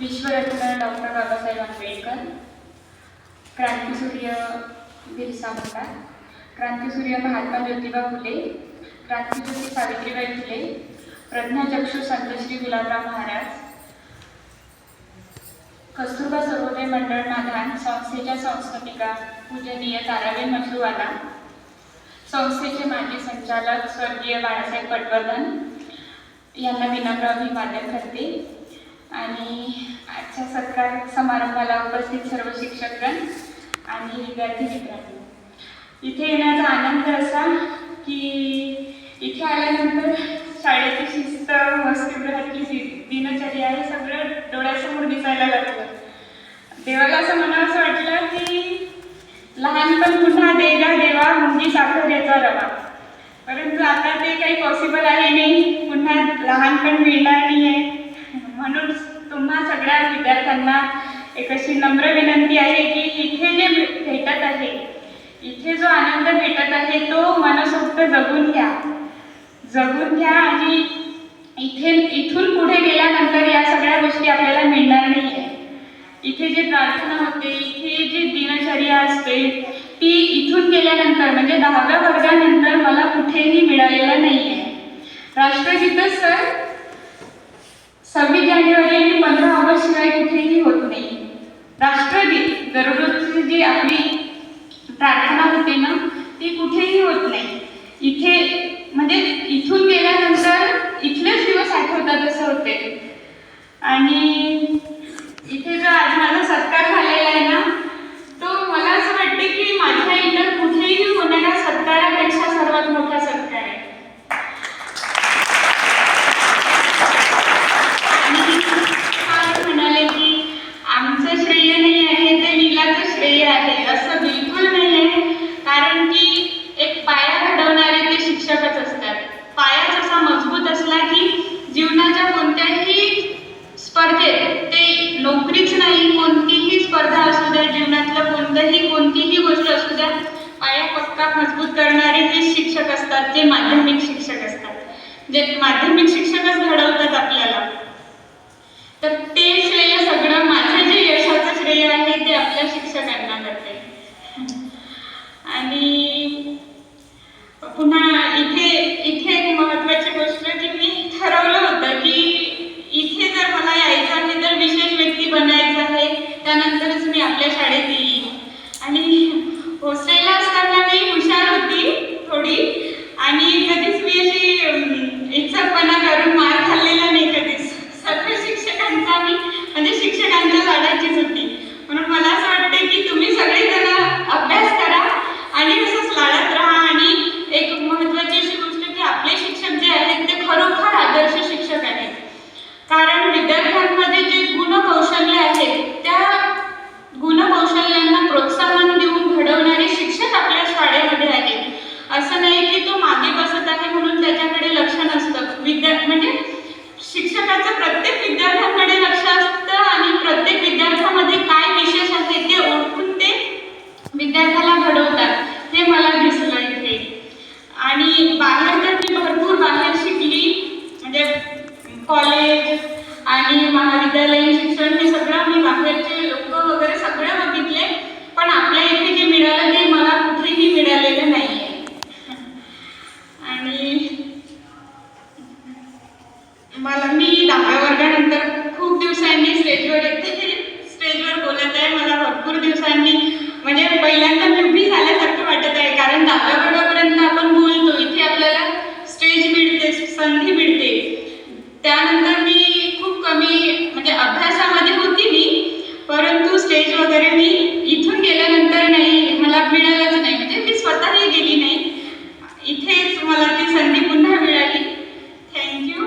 विश्वरत्न doctor Babasaheb Ambedkar क्रांतीसूर्य बिरसा मुंडा क्रांतीसूर्य महात्मा ज्योतिबा फुले क्रांतीज्योती सावित्रीबाई फुले प्रज्ञाचक्षू संतश्री गुलाबराव महाराज कस्तुरबा सर्वोदय मंडळ माधान संस्थेच्या संस्थापिका पूजनीय ताराबाई मशरूवाला संस्थेचे माजी संचालक स्वर्गीय बाळासाहेब पटवर्धन यांना विनम्र अभिवादन करते. आणि आजच्या सत्कार समारंभाला उपस्थित सर्व शिक्षकगण आणि विद्यार्थी मित्रांनी. इथे येण्याचा आनंद असा की इथे आल्यानंतर शाळेची शिस्त वसतिगृहातली दिनचर्या हे सगळं डोळ्यासमोर दिसायला लागलं देवाला असं म्हणावंसं वाटलं की लहानपण पुन्हा देगा देवा म्हणजे साखर याचा रवा. परंतु आता ते काही पॉसिबल आहे नाही. पुन्हा लहानपण मिळणार नाही आहे म्हणून तुम्हा सगळ्या विद्यार्थ्यांना एक अशी नम्र विनंती आहे की इथे जे भेटत आहे इथे जो आनंद भेटत आहे तो मनसोक्त जगून घ्या. जगून घ्या आणि इथे इथून पुढे गेल्यानंतर या सगळ्या गोष्टी आपल्याला मिळणार नाही आहे इथे जी प्रार्थना होते इथे जी दिनचर्या असते ती इथून गेल्यानंतर म्हणजे दहाव्या वर्गानंतर मला कुठेही मिळालेलं नाही आहे राष्ट्रगीतच सर सव्वीस जानेवारी आणि पंधरा ऑगस्ट शिवाय कुठेही होत नाही. राष्ट्रगीत दररोजची जी आपली प्रार्थना होते ना ती कुठेही होत नाही. इथे म्हणजे इथून गेल्यानंतर इथलेच दिवस आठवतात असं होते. आणि इथे जो आज माझा सत्कार झालेला आहे ना तो मला असं वाटते की माझ्या इतर कुठेही होणाऱ्या सत्कारापेक्षा सर्वात मोठा सत्कार आहे आणि काय म्हणाले की आमचं श्रेय नाही आहे ते नीलाचं श्रेय आहे असं बिलकुल नाही आहे कारण की एक पाया घडवणारे ते शिक्षकच असतात पायाच असा मजबूत असला की जीवनाच्या कोणत्याही स्पर्धेत ते नोकरीच नाही कोणतीही स्पर्धा असू द्या जीवनातलं कोणतंही कोणतीही गोष्ट असू द्या पाया पक्का मजबूत करणारे हे शिक्षक असतात जे माध्यमिक शिक्षक असतात जे माध्यमिक शिक्षकच घडवतात आपल्याला. तर ते श्रेय सगळं माझं जे यशाचं श्रेय आहे ते आपल्या शिक्षकांना करते आणि पुन्हा इथे इथे एक महत्वाची गोष्ट की मी ठरवलं होतं की इथे जर मला यायचं आहे तर विशेष व्यक्ती बनायचं आहे त्यानंतरच मी आपल्या शाळेत येईन आणि हॉस्टेलला असताना मी हुशार होती थोडी आणि कधीच मी अशी अम, इच्छापणा करून मार खाल्लेला नाही कधीच सर्व शिक्षकांचा मी म्हणजे शिक्षकांच्या लाडाचीच होती म्हणून मला असं वाटते की तुम्ही सगळेजण अभ्यास करा आणि तसंच लाडत राहा आणि एक महत्त्वाची अशी गोष्ट की आपले शिक्षक जे आहेत ते खरोखर आदर्श शिक्षक आहेत कारण विद्यार्थ्यांमध्ये जे गुणकौशल्य आहेत त्या गुणकौशल्यांना प्रोत्साहन देऊन घडवणारे शिक्षक आपल्या शाळेमध्ये आहेत असं नाही की तो मागे बसत आहे म्हणून त्याच्याकडे लक्ष नसतं विद्या म्हणजे शिक्षकाचं प्रत्येक विद्यार्थ्यांकडे लक्ष असतं आणि प्रत्येक विद्यार्थ्यामध्ये काय विशेष आहे ते ओळखून ते विद्यार्थ्याला घडवतात हे मला दिसलं इथे आणि बाहेर तर मी भरपूर बाहेर शिकली म्हणजे कॉलेज आणि महाविद्यालयीन शिक्षण हे सगळं मी बाहेरचे लोक वगैरे सगळं बघितले पण आपल्या इथे जे मिळालं ते मला कुठेही मिळालेलं नाही आहे आणि मला मी दहाव्या वर्गानंतर खूप दिवसांनी स्टेजवर येते स्टेजवर बोलत आहे मला भरपूर दिवसांनी म्हणजे पहिल्यांदा मी उभी झाल्यासारखं वाटत आहे कारण दहाव्या वर्गापर्यंत आपण बोलतो इथे आपल्याला स्टेज मिळते संधी मिळते त्यानंतर मी खूप कमी म्हणजे अभ्यासामध्ये होती मी परंतु स्टेज वगैरे मी इथून गेल्यानंतर नाही मला मिळालंच नाही. म्हणजे मी स्वतःही गेली नाही. इथेच मला ती संधी पुन्हा मिळाली. थँक्यू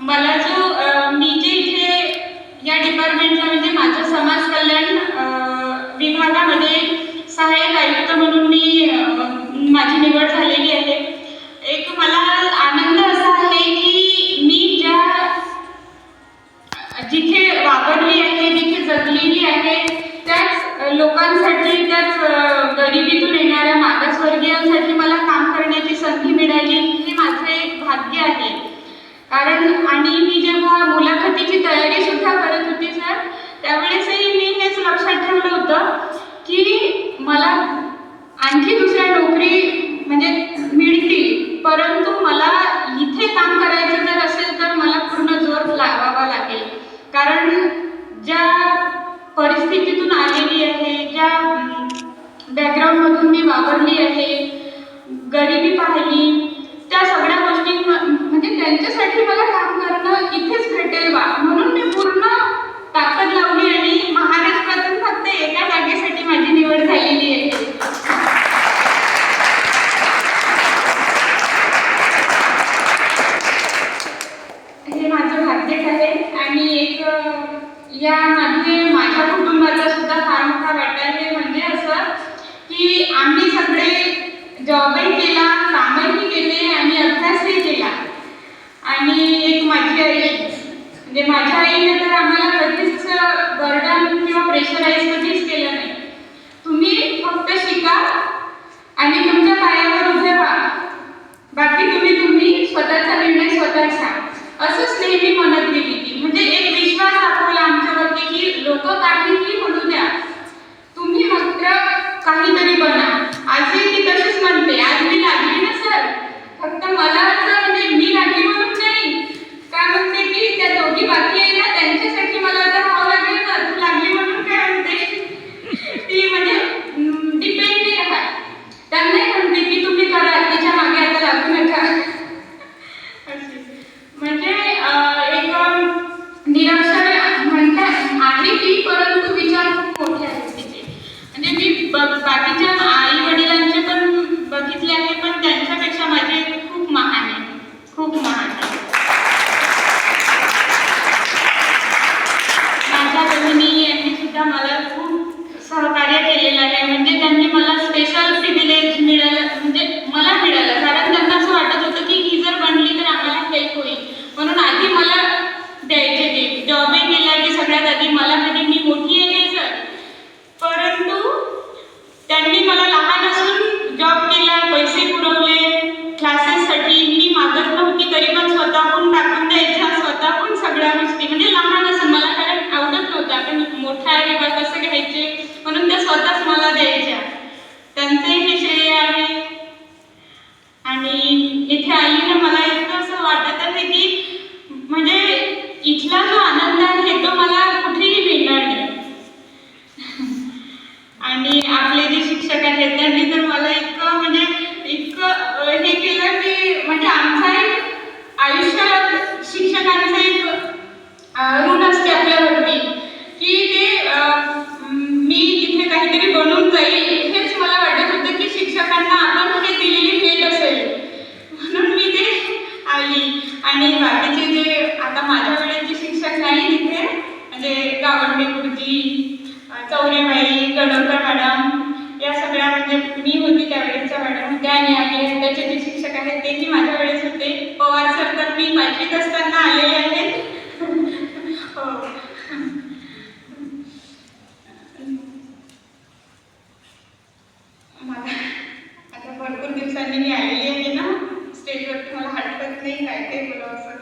मला जो मी जे इथे या डिपार्टमेंटला म्हणजे माझं समाज कल्याण विभागामध्ये सहाय्यक आयुक्त म्हणून मी माझी निवड झालेली आहे एक मला आनंद असा आहे की मी ज्या जिथे वापरली आहे जिथे जगलेली आहे त्याच लोकांसाठी त्याच अ, गरिबीतून येणाऱ्या मागासवर्गीयांसाठी मला काम करण्याची संधी मिळाली हे माझं एक कारण आणि मी जेव्हा मुलाखतीची तयारी सुद्धा करत होती सर त्यावेळेसही मी हेच लक्षात ठेवलं होतं की मला आणखी दुसऱ्या नोकरी म्हणजे मिळतील परंतु मला इथे काम करायचं जर असेल तर मला पूर्ण जोर लावावा लागेल. कारण ज्या परिस्थितीतून आलेली आहे ज्या बॅकग्राऊंडमधून मी वावरली आहे गरिबी पाहिली त्या सगळ्या गोष्टी म- म्हणजे त्यांच्यासाठी मला काम करणं इथेच भेटेल बा म्हणून मी पूर्ण ताकद लावली आणि महाराष्ट्रातून फक्त एका जागेसाठी माझी निवड झालेली आहे हे माझं भाग्यच आहे आणि एक अ, या यामध्ये माझ्या कुटुंबाचा सुद्धा फार मोठा वाटा आहे. म्हणजे असं की आम्ही सगळे जॉबही केला कामही केले आणि अभ्यासही केला. आणि एक माझी आई म्हणजे माझ्या आईने तर आम्हाला कधीच बर्डन किंवा प्रेशराईज कधीच केलं नाही. तुम्ही फक्त शिका आणि तुमच्या पायावर उभे व्हा. बाकी तुम्ही तुम्ही स्वतःचा निर्णय स्वतः घ्या. असंच नेहमी म्हणत गेली ती म्हणजे एक विश्वास दाखवला आमच्यावरती की काहीही म्हणू द्या. तुम्ही मात्र काहीतरी बना. आजही ती तशीच म्हणते. आज मी लागली ना सर फक्त मला असं म्हणजे मी लागली म्हणून नाही काय म्हणते की त्या दोघी बाकी आहे ना त्यांच्यासाठी मला आता राहावं लागेल ना तू लागली म्हणून काय म्हणते ती म्हणजे डिपेंड नाही राहत त्यांनाही म्हणते की तुम्ही करा तिच्यामागे आता लागू नका अशी. म्हणजे अं, एक अं, निरक्षर म्हणतात आहे ती परंतु विचार खूप मोठे आहेत तिचे म्हणजे मी ब- बाकीच्या आई वडिलांचे पण बघितले आहे पण त्यांच्यापेक्षा माझे खूप महान आहे खूप महान आहे माझ्या बहिणी यांनी सुद्धा मला खूप सहकार्य केलेलं आहे म्हणजे त्यांनी मला स्पेशल प्रिव्हिलेज मिळालं म्हणजे मला मिळालं कारण त्यांना असं वाटत होतं की ही जर बनली तर आम्हाला हेल्प होईल म्हणून आधी मला द्यायचे ते जॉबही केला की सगळ्यात आधी मला म्हणजे मी मोठी आहे सर परंतु त्यांनी मला लहान असून जॉब केला पैसे पुरवले क्लासेससाठी मी मागत नव्हती तरी पण स्वतःहून टाकून द्यायच्या स्वतःहून सगळ्या गोष्टी म्हणजे लहान असून मला कारण आवडत नव्हतं आपण मोठा कसं घ्यायचे. म्हणून त्या स्वतःच मला द्यायच्या. त्यांचंही हे श्रेय आहे आणि इथे आली ना मला इतकं असं वाटत आहे की म्हणजे इथला जो आनंद आहे तो मला कुठेही मिळणार नाही आणि आपले जे शिक्षक आहेत त्यांनी तर मला इतकं म्हणजे इतकं अं, हे केलं की म्हणजे आमचा एक आयुष्यात शिक्षकांचं एक अं, ऋण असते आपल्यावरती की ते अं, मी तिथे काहीतरी बनून जाईल हेच मला वाटत होतं की शिक्षकांना आपण हे दिलेली भेट असेल म्हणून मी ते आली आणि बाकीचे जे आता माझ्या वेळेचे शिक्षक नाही तिथे म्हणजे गावंडे गुरुजी अं, चौरेबाई गडोदकर मॅडम या सगळ्या म्हणजे मी होती त्यावेळेसच्या मॅडम होत्या आणि आम्ही त्याचे जे शिक्षक आहेत तेही माझ्या वेळेस होते पवार सर तर असताना आलेले आहेत. हो. आता भरपूर दिवसांनी मी आलेली आहे ना. स्टेजवरती मला हटकत नाही काय ते बोलावं असं.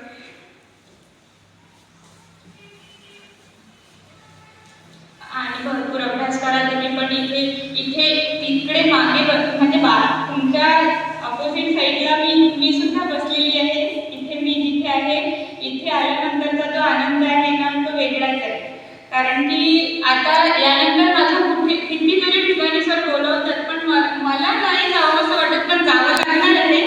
आणि भरपूर अभ्यास करा तुम्ही पण इथे इथे तिकडे मागे बस म्हणजे बा तुमच्या अपोजिट साईडला मी मी सुद्धा बसलेली आहे इथे मी जिथे आहे इथे आल्यानंतरचा जो आनंद आहे ना तो वेगळाच आहे कारण की आता यानंतर माझं कुठे कितीतरी ठिकाणी सर बोलवतात पण मला नाही जावं असं वाटत पण जावं लागणार आहे.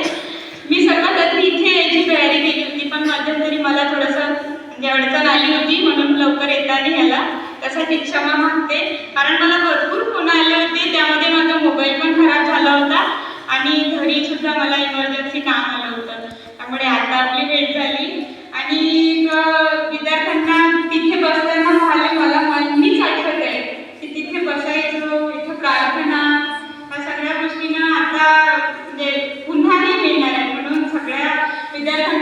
मी सर्वात आधी इथे यायची तयारी केली होती पण मध्यंतरी मला थोडंसं म्हणजे अडचण आली होती म्हणून लवकर येता ह्याला त्यासाठी क्षमा मागते. कारण मला भरपूर फोन आले होते त्यामध्ये माझा मोबाईल पण खराब झाला होता आणि घरी सुद्धा मला इमर्जन्सी काम आलं होतं. त्यामुळे आता आपली भेट झाली. आणि अं, विद्यार्थ्यांना तिथे बसताना झाले मला मन- मीच आठवत आहे की तिथे बसायचो इथे प्रार्थना ह्या सगळ्या गोष्टी ना आता म्हणजे पुन्हा नाही मिळणार आहे म्हणून सगळ्या विद्यार्थ्यांना